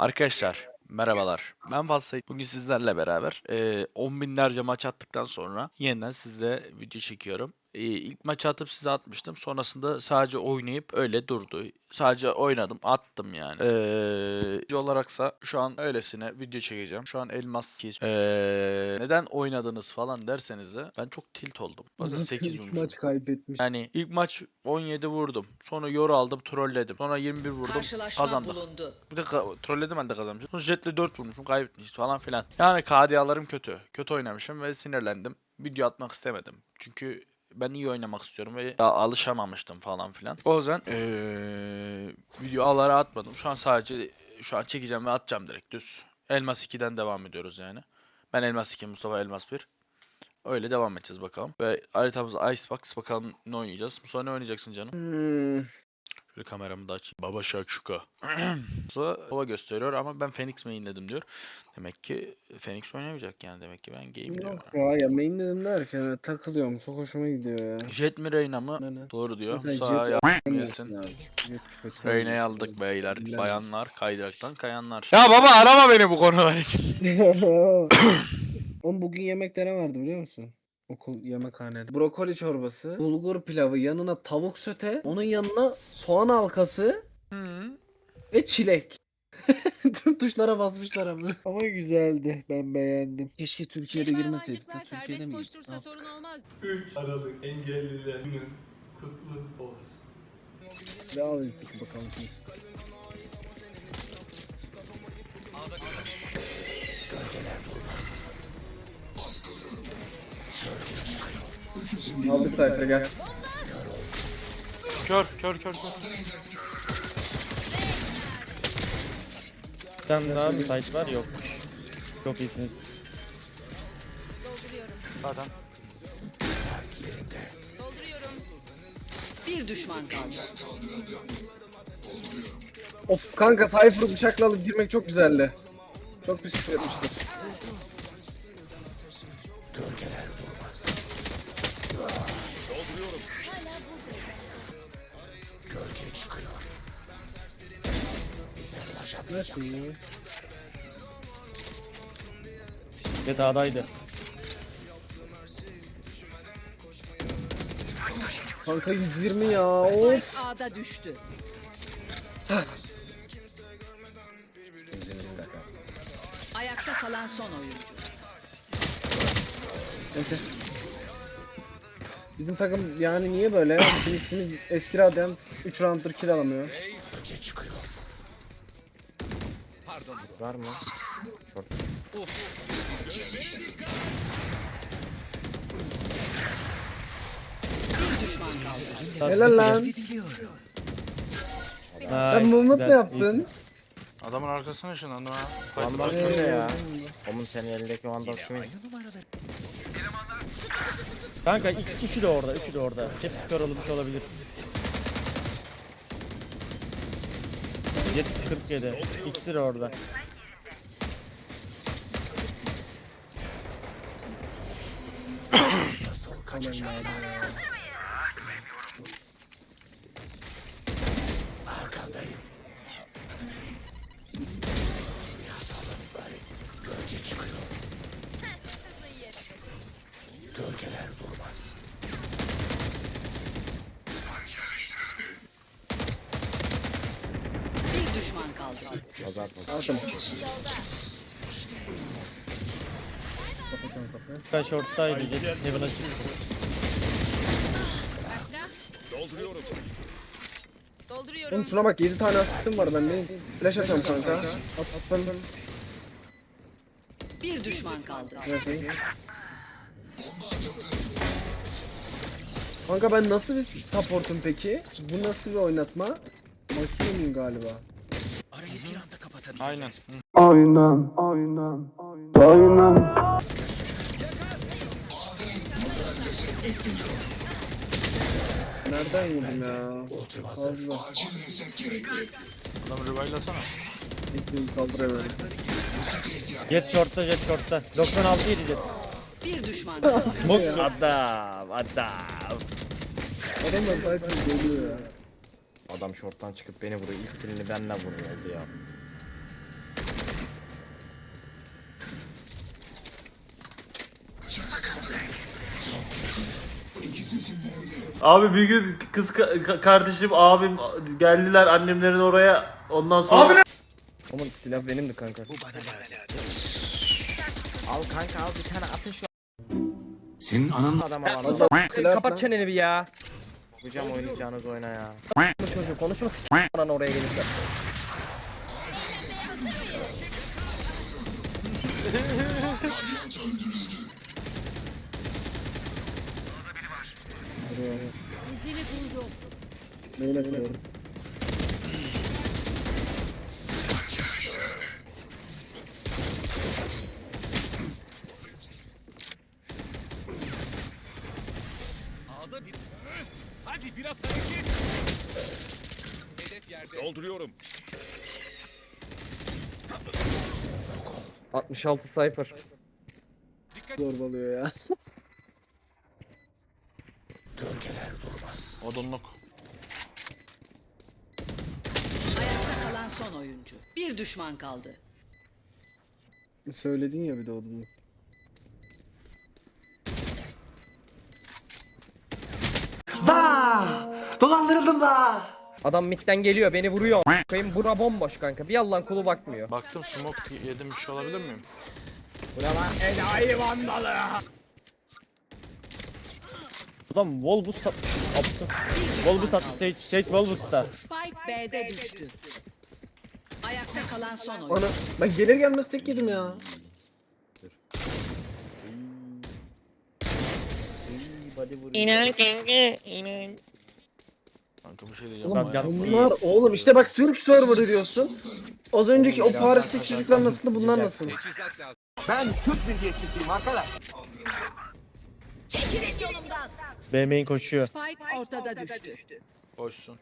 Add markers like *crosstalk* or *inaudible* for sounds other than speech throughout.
Arkadaşlar merhabalar. Ben Falsait. Bugün sizlerle beraber 10 binlerce maç attıktan sonra yeniden size video çekiyorum. Eee, ilk maçı atıp size atmıştım. Sonrasında sadece oynayıp öyle durdu. Sadece oynadım, attım yani. Eee video olaraksa şu an öylesine video çekeceğim. Şu an elmas 8. Eee, neden oynadınız falan derseniz de ben çok tilt oldum. Bakın 8 İlk vurmuşum. maç kaybetmiş. Yani ilk maç 17 vurdum. Sonra yoru aldım, trolledim. Sonra 21 vurdum, Karşılaşma kazandık. bulundu. Bir de ka- trolledim halde kazanmışım. Sonra jetle 4 vurmuşum kaybetmişiz falan filan. Yani KDA'larım kötü. Kötü oynamışım ve sinirlendim. Video atmak istemedim. Çünkü ben iyi oynamak istiyorum ve daha alışamamıştım falan filan. O yüzden eee videoları atmadım. Şu an sadece şu an çekeceğim ve atacağım direkt düz. Elmas 2'den devam ediyoruz yani. Ben Elmas 2, Mustafa Elmas 1. Öyle devam edeceğiz bakalım. Ve haritamız Icebox bakalım ne oynayacağız. Mustafa ne oynayacaksın canım? Hmm. Şöyle kameramı da açayım. Baba Şakşuka. *clears throat* Sonra hava gösteriyor ama ben Phoenix mainledim diyor. Demek ki Phoenix oynamayacak yani demek ki ben game. Yok ya, ya main dedim derken takılıyorum. Çok hoşuma gidiyor ya. Jet mi Reyna mı? Ne? Doğru diyor. Mesela Musa Jet *laughs* ya Yemiyorsun yesin. abi. Jet kötü Reyna'yı aldık beyler. Bayanlar kaydıraktan kayanlar. Ya baba arama beni bu konular için. *laughs* *clears throat* Oğlum bugün yemekte ne vardı biliyor musun? Okul yemekhanede. Brokoli çorbası, bulgur pilavı, yanına tavuk söte, onun yanına soğan halkası Hı. ve çilek. *laughs* Tüm tuşlara basmışlar ama. Ama güzeldi. Ben beğendim. Keşke Türkiye'de girmeseydik. de Türkiye'de mi? koştursa sorun olmaz. 3 Aralık engelliler günün kutlu olsun. Devam edelim bakalım. Al bir sayfa gel. Kör kör kör kör. Bir tane daha mı site var? Yok. Çok iyisiniz. Zaten. Bir düşman kaldı. Of kanka Cypher'ı bıçakla alıp girmek çok güzeldi. Çok pis küfür etmiştir. Nasıl ya? Ve dağdaydı. Kanka 120 ya of. A'da düştü. Ayakta kalan son oyuncu. Ente. Bizim takım yani niye böyle? Phoenix'imiz eski Radiant 3 round'dur kill alamıyor. Var mı? Kaldı. Helal lan. Sen movement mi yaptın? Adamın arkasına ışınlandım ha. Vandal kimde ya? Omun senin elindeki Vandal kimin? Kanka ik- üçü de orada, üçü de orada. Hepsi kör olmuş olabilir. 47. İkisi de orada. Bir kaldı. Aldım. Kaç short'taydı. Jet Heaven açık. Oğlum şuna bak 7 tane asistim var bende. Flash atıyorum kanka. At, attım. Bir düşman kaldı. Neyse. Kanka ben nasıl bir supportum peki? Bu nasıl bir oynatma? Makine miyim galiba? Aynen. Nereden yedim ya? Fazla. Adamı revive'lasana. Ekmeği kaldıramıyorum. Jet short'ta, jet short'ta. 96 yedi jet. Bir düşman. *laughs* Smoke. Adam, adam. Adamlar zaten geliyor ya. Adam şorttan çıkıp beni vuruyor. İlk kilini benden vuruyordu ya. Abi bir gün kız ka- ka- kardeşim abim geldiler annemlerin oraya ondan sonra Abi Aman silah benimdi kanka. Al kanka al bir tane ateş Senin ananın adam alan. Silah lan. Kapat çeneni bir ya. Hocam oynayacağınız oyna ya. Bu çocuğu konuşma s*** bana oraya gelirse. *laughs* Neyle kırıyorum? Dolduruyorum. 66 sayfır. Zorbalıyor ya. *laughs* Odunluk. Ayakta kalan son oyuncu. Bir düşman kaldı. Söyledin ya bir de odunu. Adam midden geliyor beni vuruyor. Koyayım bura bomboş kanka. Bir Allah'ın kulu bakmıyor. Baktım smoke yedim bir şey olabilir miyim? Adam wall boost at. Aptı. Wall boost attı. Sage, Sage wall boost'ta. Spike B'de düştü. Ayakta kalan son oyuncu. Ana ben gelir gelmez tek yedim ya. Kanka bir şey diyeceğim. Oğlum ama Bak, ya. bunlar oğlum işte bak Türk serverı diyorsun. Az önceki o Paris'teki çocuklar nasıldı bunlar nasıl? Ben Türk milliyetçisiyim arkadaş. B main koşuyor. Spike ortada düştü. Boşsun.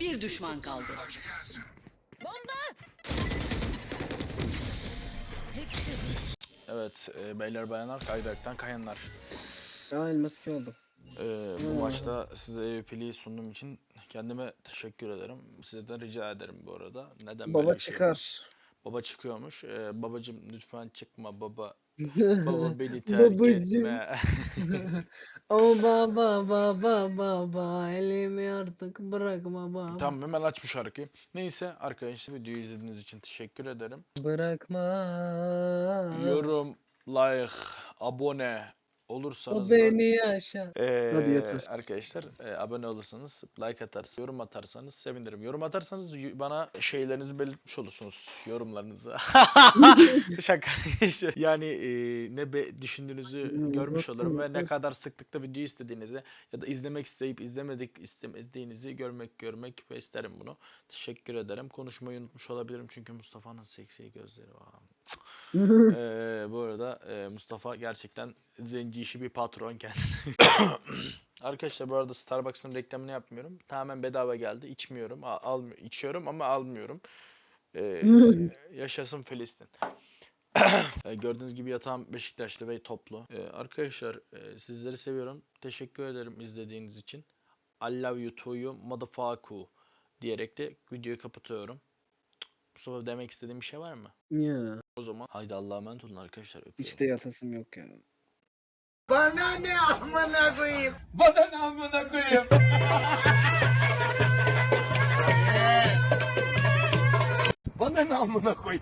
Bir düşman kaldı. Evet e, beyler bayanlar kaydıraktan kayanlar. Ya elmas ki oldum. E, bu maçta size MVP'liği sunduğum için kendime teşekkür ederim. Size de rica ederim bu arada. Neden böyle Baba bir şey çıkar. Baba çıkıyormuş. E, babacım lütfen çıkma baba. Baba beni *laughs* terk Babacım. etme. *laughs* *laughs* O baba baba baba elimi artık bırakma baba. tamam hemen aç bu şarkıyı. Neyse arkadaşlar videoyu izlediğiniz için teşekkür ederim. Bırakma. Yorum, like, abone O olursanız da beni. Ee, Hadi yeter. arkadaşlar e, abone olursanız, like atarsanız, yorum atarsanız sevinirim. Yorum atarsanız y- bana şeylerinizi belirtmiş olursunuz. Yorumlarınızı. *laughs* Şaka. *laughs* yani e, ne be düşündüğünüzü görmüş olurum ve ne kadar sıklıkta video istediğinizi ya da izlemek isteyip izlemedik istemediğinizi görmek görmek ve isterim bunu. Teşekkür ederim. Konuşmayı unutmuş olabilirim çünkü Mustafa'nın seksi gözleri var. *laughs* Ee, bu arada e, Mustafa gerçekten zenci işi bir patron kendisi. *coughs* *coughs* Arkadaşlar bu arada Starbucks'ın reklamını yapmıyorum. Tamamen bedava geldi. İçmiyorum. A- almıyor. içiyorum ama almıyorum. Ee, *laughs* yaşasın Filistin. Ee, *coughs* Gördüğünüz gibi yatağım Beşiktaşlı ve toplu. Ee, arkadaşlar e, sizleri seviyorum. Teşekkür ederim izlediğiniz için. I love you to you motherfucker diyerek de videoyu kapatıyorum. Mustafa demek istediğim bir şey var mı? Ya O zaman haydi Allah'a emanet olun arkadaşlar. Öpüyorum. hiç de yatasım yok ya. Bana ne amına koyayım? Bana ne amına koyayım? *laughs* Bana ne amına koyayım?